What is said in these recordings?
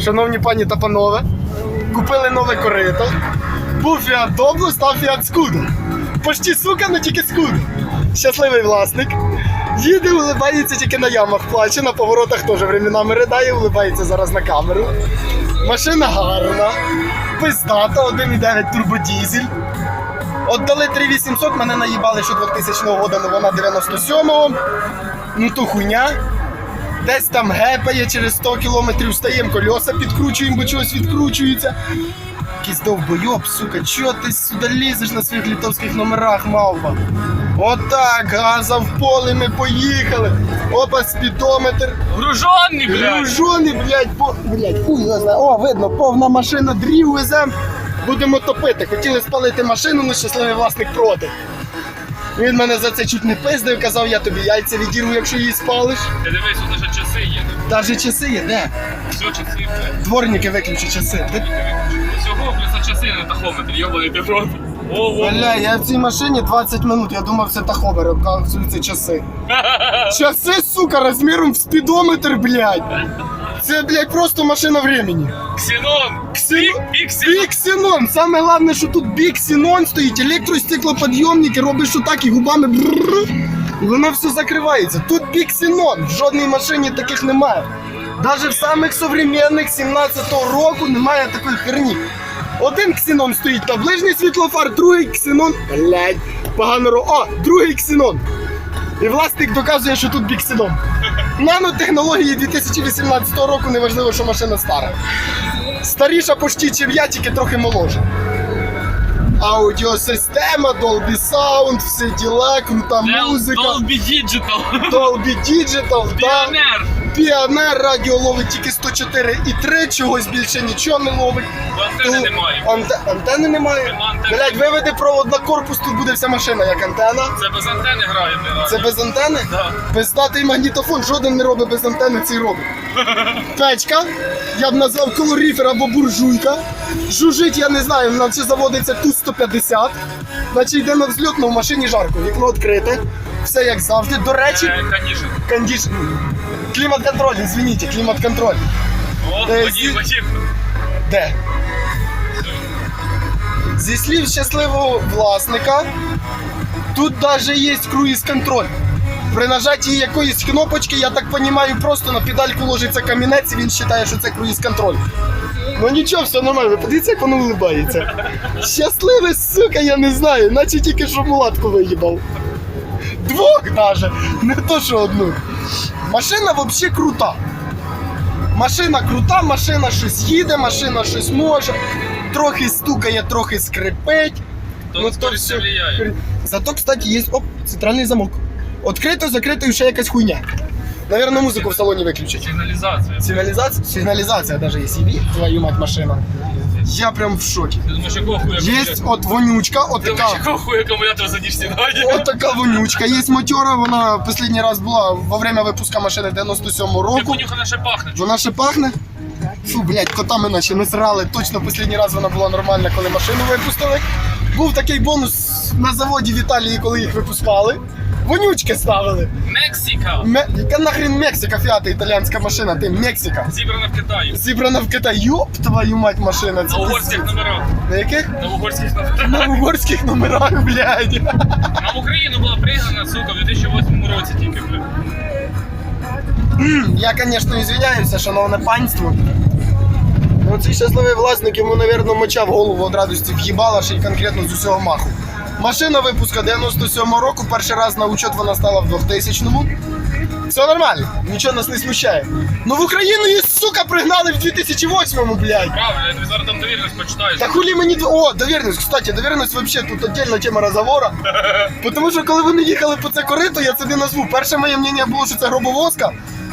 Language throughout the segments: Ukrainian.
шановні пані та панове, купили нове корито. Був Fiat Doblo, став Fiat Scudo. Почти сука, але тільки Scudo. Щасливий власник. Їде, улибається тільки на ямах, плаче, на поворотах теж временами ридає, улибається зараз на камеру. Машина гарна, пиздата, 1,9 турбодізель. Отдали 3800, мене наїбали, що 2000 года, але вона 97-го. Ну то хуйня. Десь там гепає через 100 кілометрів, стаємо, кольоса підкручуємо, бо чогось відкручується. Якийсь довбойоб, сука, чого ти сюди лізеш на своїх літовських номерах, мавпа? Отак, газа в поле, ми поїхали. Опа, спідометр. Гружонний, блядь! Гружони, блядь, по... блядь, хуй його знає. О, видно, повна машина, дрів везем. Будемо топити. Хотіли спалити машину, але щасливий власник проти. Він мене за це чуть не пиздив, казав, я тобі яйця відірву, якщо її спалиш. Ти дивись, тут вже часи є. Навіть часи є, де? Все часи, блядь. Дворники виключи часи. Де? Всього плюс часи на тахометр, йобаний ти проти. Ого. Бля, я в цій машині 20 минут, я думав, це тахомер, оказується часи. Часи, сука, розміром в спідометр, блядь. Це, блядь, просто машина времени. Ксенон! Ксенон. Біксенон! Біксенон! Саме головне, що тут біксенон стоїть, електростеклоподйомники, робиш отак і губами брррр, і воно все закривається. Тут біксенон, в жодній машині таких немає. Навіть в самих современних 17-го року немає такої херні. Один ксенон стоїть на ближній світлофар, другий ксенон. Блять, погано ро. О, другий ксенон. І власник доказує, що тут біксенон. Нанотехнології 2018 року, неважливо, що машина стара. Старіша почти, чим я, тільки трохи моложе. Аудіосистема, Dolby Sound, всі діла, крута музика, Dolby Digital! Dolby Digital, да. Піонер! Радіо ловить тільки 104,3, чогось більше нічого не ловить. Бо антени немає. Анте, антени немає. Нема антени. Блять, виведи провод на корпус, тут буде вся машина як антена. Це без антени грає, блядь. Це без антени? Да. Пиздатий магнітофон, жоден не робить без антени цей робить. Печка, я б назвав колоріфер або буржуйка. Жужить, я не знаю, наче заводиться Ту-150. Наче йде на взльот, але в машині жарко. Вікно відкрите. Все як завжди. До речі, Е, кондішн. Клімат-контроль, извините, клімат-контроль. О, Е, водій, зі- водій. Де? Зі слів щасливого власника, тут навіть є круїз-контроль. При нажатті якоїсь кнопочки, я так розумію, просто на педальку ложиться камінець і він вважає, що це круїз-контроль. Ну нічого, все нормально, подивіться, як воно улибається. Щасливий, сука, я не знаю, наче тільки що мулатку виїбав. Двох даже, не то що одну. Машина взагалі крута. Машина крута, машина щось їде, машина щось може, трохи стукає, трохи скрипить. То скорість не влияє. Зато, кстати, є оп, центральний замок. Открито, закрито і ще якась хуйня. Наверное, музику в салоні виключить. Сигналізація. Сигналізація, сигналізація даже є. Сібі, твою мать машина. Я прям в якого хуя? Є от вонючка, от Ти думаєш, така. якого хуя акумулятор задніш сідає? От така вонючка. Є матьора, вона останній раз була во время випуска машини 97-го Ти року. понюхана ще пахне. Вона ще пахне. Фу, блядь, котами наче не срали. Точно останній раз вона була нормальна, коли машину випустили. Був такий бонус на заводі в Італії, коли їх випускали. Вонючки ставили. Мексика! Ме... Яка нахрен Мексика, фіата італіянська машина, ти Мексика. Зібрана в Китаї. Зібрана в Китаї. Йоп, твою мать машина. Це На угорських номерах. На яких? На угорських номерах. На угорських номерах, блядь. Нам в Україну була пригнана, сука, в 2008 році тільки, бля. Я, звісно, извиняюся, шановне панство. Ну, цей щасливий власник йому, мабуть, моча в голову од радості в'їбала, ще й конкретно з усього маху. Машина випуска 97-го року, перший раз на учет вона стала в 2000-му. Все нормально, нічого нас не смущає. Ну в Україну її, сука, пригнали в 2008-му, блядь. Правильно, я тобі зараз там довірність почитаю. Да хули мені... О, довірність, кстати, довірність вообще тут отдельна тема розговора. Тому що коли вони їхали по це корито, я це не назву. Перше моє мнення було, що це гробовозка.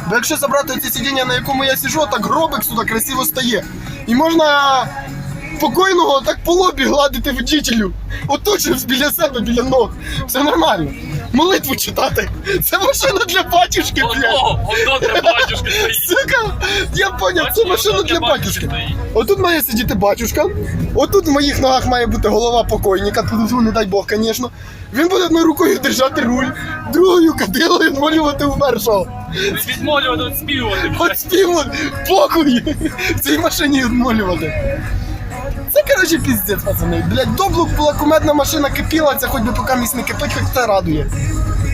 Бо якщо забрати ці сидіння, на якому я сижу, так гробик сюди красиво стає. І можна покойного так по лобі гладити водителю. Отут біля себе, біля ног. Все нормально. Молитву читати. Це машина для батюшки, блядь. Ото для батюшки стоїть. Сука, я поняв, це машина для батюшки. Отут має сидіти батюшка, отут в моїх ногах має бути голова покойника, тут не дай Бог, звісно. Він буде одною рукою держати руль, другою кадилою відмолювати умершого. Відмолювати. От співу, похуй в цій машині відмолювати. Це, коротше, піздець, пацани. Блядь, доблук була кумедна машина кипіла, це хоч би поки місць не кипить, хоч це радує.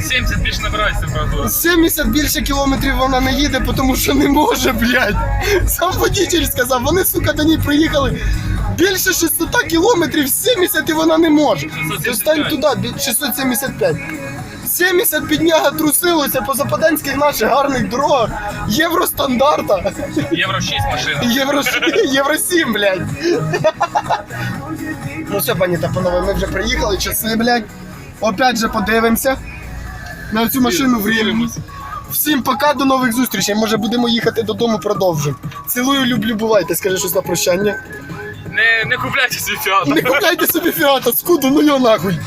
70 більше набирається температура. 70 більше кілометрів вона не їде, тому що не може, блядь. Сам водитель сказав, вони, сука, до ній приїхали. Більше 600 кілометрів, 70 і вона не може. 675. Достань туди, бі- 675. 70 підняга трусилося по западенських наших гарних дорогах. Євростандарта. Євро 6 машина. Євро, Євро 7, блядь. Ну все, пані та панове, ми вже приїхали, часи, блядь. Опять же подивимося на цю машину в Рівні. Всім пока, до нових зустрічей. Може будемо їхати додому, продовжимо. Цілую, люблю, бувайте, скажи щось на прощання. Не, не купляйте свій фіат. Не купляйте собі фіата, скуду, ну його нахуй.